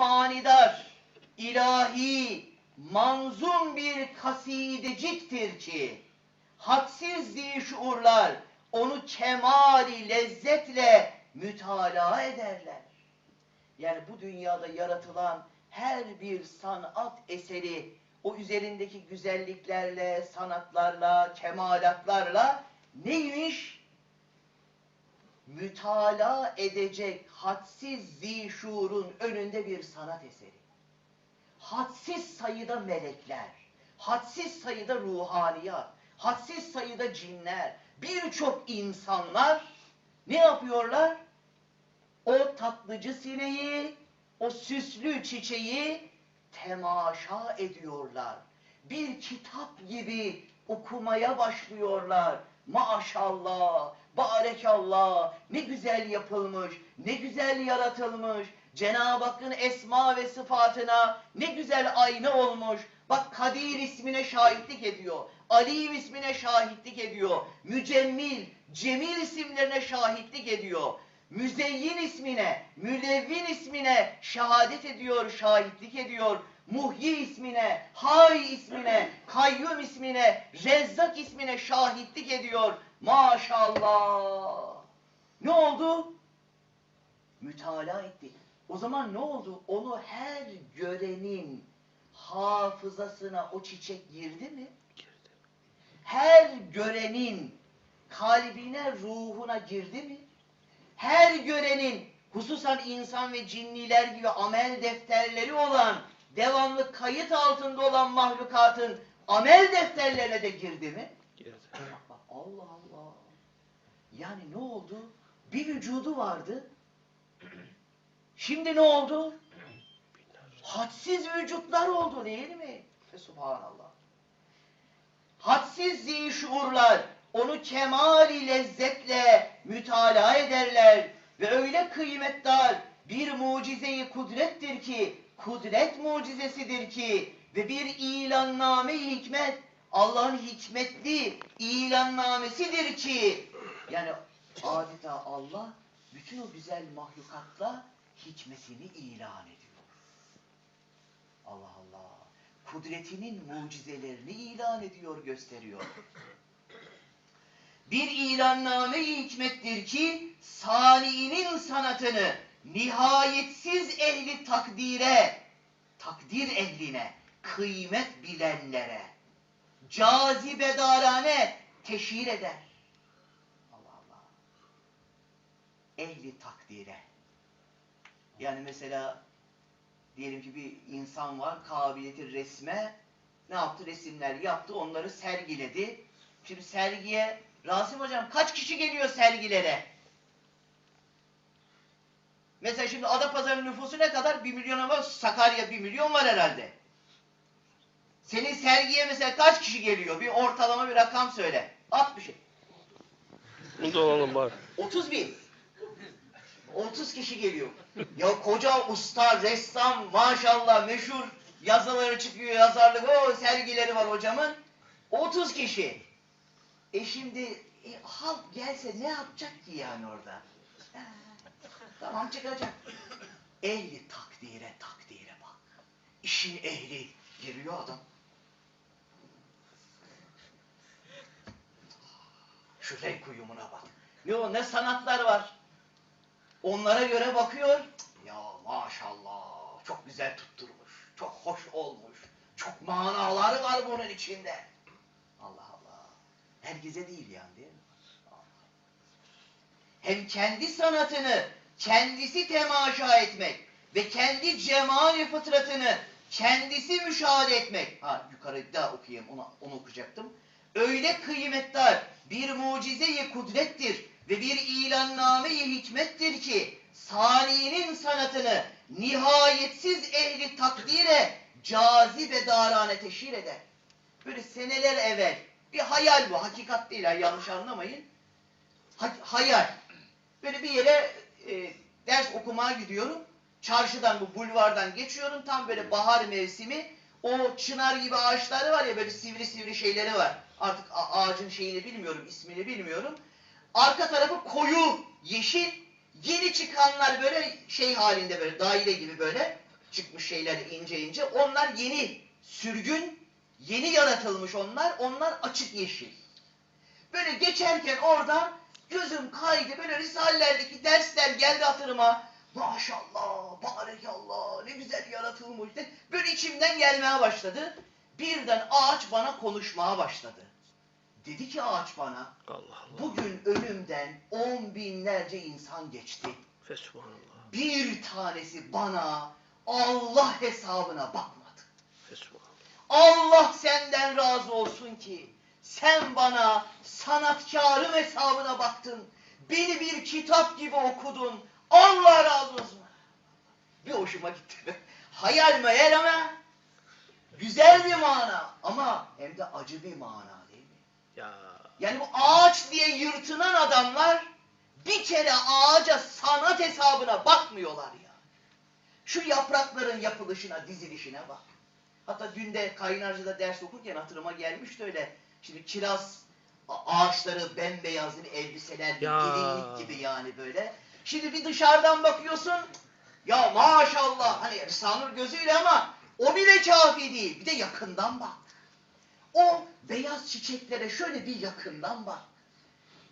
manidar, ilahi, manzum bir kasideciktir ki, hadsiz şuurlar onu kemali lezzetle mütalaa ederler. Yani bu dünyada yaratılan her bir sanat eseri o üzerindeki güzelliklerle, sanatlarla, kemalatlarla neymiş? Mütalaa edecek hadsiz zişurun önünde bir sanat eseri. Hadsiz sayıda melekler, hadsiz sayıda ruhaniyat, hadsiz sayıda cinler, birçok insanlar ne yapıyorlar? O tatlıcı sineği, o süslü çiçeği temaşa ediyorlar. Bir kitap gibi okumaya başlıyorlar. Maşallah, barekallah, ne güzel yapılmış, ne güzel yaratılmış. Cenab-ı Hakk'ın esma ve sıfatına ne güzel ayna olmuş. Bak Kadir ismine şahitlik ediyor. Ali ismine şahitlik ediyor. Mücemmil, Cemil isimlerine şahitlik ediyor. Müzeyyin ismine, Mülevvin ismine şehadet ediyor, şahitlik ediyor. Muhyi ismine, Hay ismine, Kayyum ismine, Rezzak ismine şahitlik ediyor. Maşallah. Ne oldu? Mütalaa etti. O zaman ne oldu? Onu her görenin hafızasına o çiçek girdi mi? Her görenin kalbine, ruhuna girdi mi? Her görenin hususan insan ve cinniler gibi amel defterleri olan, devamlı kayıt altında olan mahlukatın amel defterlerine de girdi mi? Girdi. Allah Allah. Yani ne oldu? Bir vücudu vardı. Şimdi ne oldu? Hadsiz vücutlar oldu değil mi? Fe subhanallah. Hadsiz zişuurlar onu kemali lezzetle mütalaa ederler ve öyle kıymetdar bir mucizeyi kudrettir ki, kudret mucizesidir ki ve bir ilanname-i hikmet Allah'ın hikmetli ilannamesidir ki yani adeta Allah bütün o güzel mahlukatla hikmetini ilan ediyor. Allah Allah. Kudretinin mucizelerini ilan ediyor, gösteriyor. Bir ilanname-i hikmettir ki saniinin sanatını nihayetsiz ehli takdire, takdir ehline, kıymet bilenlere, cazibedarane teşhir eder. Allah Allah. Ehli takdire. Yani mesela diyelim ki bir insan var kabiliyeti resme ne yaptı resimler yaptı onları sergiledi. Şimdi sergiye Rasim hocam kaç kişi geliyor sergilere? Mesela şimdi Adapazarı nüfusu ne kadar? Bir milyona var. Sakarya bir milyon var herhalde. Senin sergiye mesela kaç kişi geliyor? Bir ortalama bir rakam söyle. At bir şey. Bunu da alalım bari. 30 bin. 30 kişi geliyor. Ya koca usta, ressam, maşallah meşhur yazıları çıkıyor, yazarlık, o sergileri var hocamın. 30 kişi. E şimdi e, halk gelse ne yapacak ki yani orada? Ha, tamam çıkacak. Ehli takdire takdire bak. İşin ehli giriyor adam. Şu renk uyumuna bak. Ne o ne sanatlar var. Onlara göre bakıyor. Ya maşallah çok güzel tutturmuş. Çok hoş olmuş. Çok manaları var bunun içinde. Allah Allah. Herkese değil yani değil mi? Hem kendi sanatını kendisi temaşa etmek ve kendi cemali fıtratını kendisi müşahede etmek. Ha yukarıda okuyayım onu, onu okuyacaktım. Öyle kıymetdar bir mucize-i kudrettir ve bir ilanname-i hikmettir ki saniyenin sanatını nihayetsiz ehli takdire cazibe darane teşhir eder. Böyle seneler evvel bir hayal bu, hakikat değil yanlış anlamayın. Ha- hayal. Böyle bir yere e, ders okumaya gidiyorum. Çarşıdan bu bulvardan geçiyorum. Tam böyle bahar mevsimi. O çınar gibi ağaçları var ya böyle sivri sivri şeyleri var. Artık ağacın şeyini bilmiyorum, ismini bilmiyorum. Arka tarafı koyu yeşil. Yeni çıkanlar böyle şey halinde böyle daire gibi böyle. çıkmış şeyler ince ince. Onlar yeni sürgün, yeni yaratılmış onlar. Onlar açık yeşil. Böyle geçerken oradan gözüm kaydı. Böyle Risalelerdeki dersler geldi hatırıma. Maşallah, barekallah, ne güzel yaratılmış. Böyle içimden gelmeye başladı. Birden ağaç bana konuşmaya başladı. Dedi ki ağaç bana, Allah Allah. bugün önümden on binlerce insan geçti. Fesubhanallah. Bir tanesi bana Allah hesabına bakmadı. Fesubhanallah. Allah senden razı olsun ki sen bana sanatkarım hesabına baktın. Beni bir kitap gibi okudun. Allah razı olsun. Bir hoşuma gitti. Hayal meyal ama güzel bir mana ama hem de acı bir mana değil mi? Ya. Yani bu ağaç diye yırtınan adamlar bir kere ağaca sanat hesabına bakmıyorlar ya. Şu yaprakların yapılışına, dizilişine bak. Hatta dün de Kaynarca'da ders okurken hatırıma gelmişti öyle. Şimdi kiraz ağaçları bembeyaz bir elbiseler, Ya. gelinlik gibi yani böyle. Şimdi bir dışarıdan bakıyorsun, ya maşallah hani Rısanur gözüyle ama o bile kafi değil. Bir de yakından bak. O beyaz çiçeklere şöyle bir yakından bak.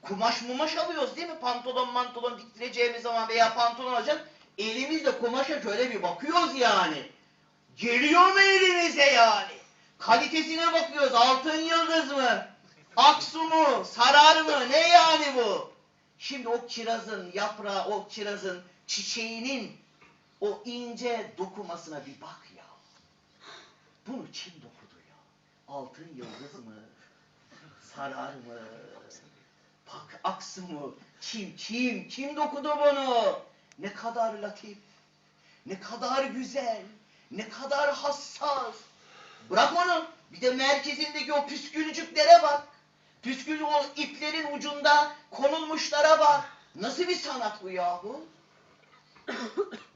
Kumaş mumaş alıyoruz değil mi? Pantolon mantolon diktireceğimiz zaman veya pantolon alacak. Elimizle kumaşa şöyle bir bakıyoruz yani. Geliyor mu elimize yani? Kalitesine bakıyoruz. Altın yıldız mı? Aksu mu? Sarar mı? Ne yani bu? Şimdi o kirazın yaprağı, o kirazın çiçeğinin o ince dokumasına bir bak ya. Bunu kim dokudu ya? Altın yıldız mı? Sarar mı? Bak aksı mı? Kim kim? Kim dokudu bunu? Ne kadar latif. Ne kadar güzel. Ne kadar hassas. Bırakma onu. Bir de merkezindeki o püskülcüklere bak. Püskül o iplerin ucunda konulmuşlara bak. Nasıl bir sanat bu yahu?